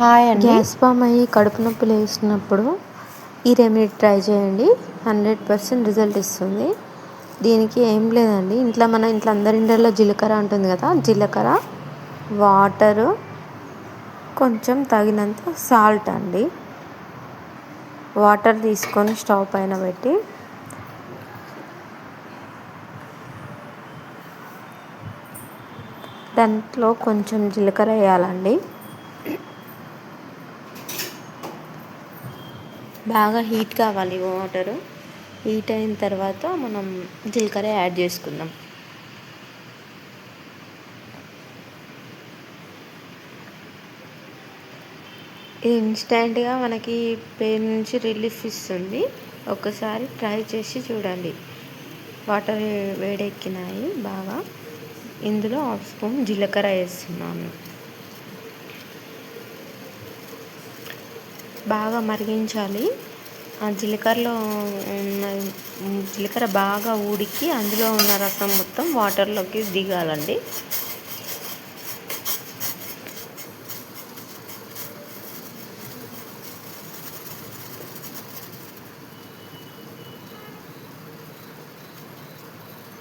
Hi అండి. Gas form అయ్యి కడుపు నొప్పి వేసినప్పుడు ఈ రెమెడీ ట్రై చేయండి. హండ్రెడ్ పర్సెంట్ రిజల్ట్ ఇస్తుంది. దీనికి ఏం లేదండి. ఇంట్లో మన ఇంట్లో అందరి ఇంట్లో జీలకర్ర ఉంటుంది కదా జీలకర్ర వాటరు కొంచెం తగినంత సాల్ట్ అండి. వాటర్ తీసుకొని స్టవ్ పైన పెట్టి దాంట్లో కొంచెం జీలకర్ర వేయాలండి. బాగా హీట్ కావాలి వాటరు. హీట్ అయిన తర్వాత మనం జీలకర్ర యాడ్ చేసుకుందాం. ఇది ఇన్స్టెంట్గా మనకి పెయిన్ నుంచి రిలీఫ్ ఇస్తుంది. ఒకసారి ట్రై చేసి చూడండి. వాటర్ వేడెక్కినాయి బాగా. ఇందులో హాఫ్ స్పూన్ జీలకర్ర వేస్తున్నాను. బాగా మరిగించాలి. ఆ జీలకర్రలో ఉన్న జీలకర్ర బాగా ఉడికి అందులో ఉన్న రసం మొత్తం వాటర్లోకి దిగాలండి.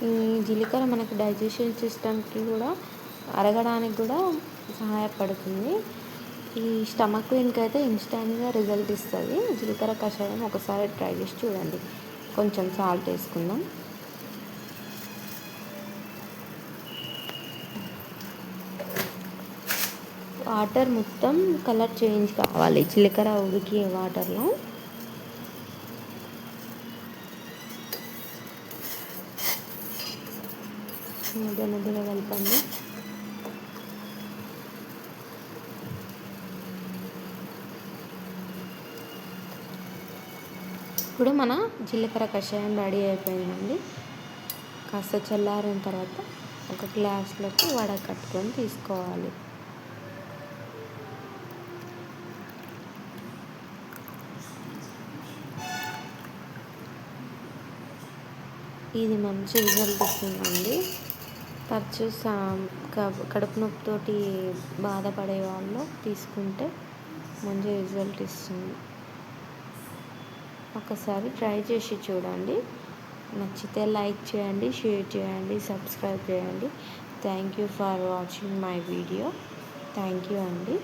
ఈ జీలకర్ర మనకు డైజెషన్ సిస్టమ్కి కూడా అరగడానికి కూడా సహాయపడుతుంది. ఈ స్టమక్ పెయిన్కి అయితే ఇన్స్టాంట్గా రిజల్ట్ ఇస్తుంది. జీలకర్ర కషాయం ఒకసారి ట్రై చేసి చూడండి. కొంచెం సాల్ట్ వేసుకుందాం. వాటర్ మొత్తం కలర్ చేంజ్ కావాలి. జీలకర్ర ఉడికి వాటర్లో. మధ్య మధ్యలో కలపండి. ఇప్పుడు మన జీలకర్ర కషాయం రెడీ అయిపోయిందండి. కాస్త చల్లారిన తర్వాత ఒక గ్లాస్లోకి వడకట్టుకొని తీసుకోవాలి. ఇది మంచి రిజల్ట్ ఇస్తుందండి తరచూ సా కడుపు నొప్పితోటి బాధపడే వాళ్ళు తీసుకుంటే మంచి రిజల్ట్ ఇస్తుంది. ఒకసారి ట్రై చేసి చూడండి. నచ్చితే లైక్ చేయండి షేర్ చేయండి సబ్స్క్రైబ్ చేయండి. Thank you for watching my video. Thank you అండి.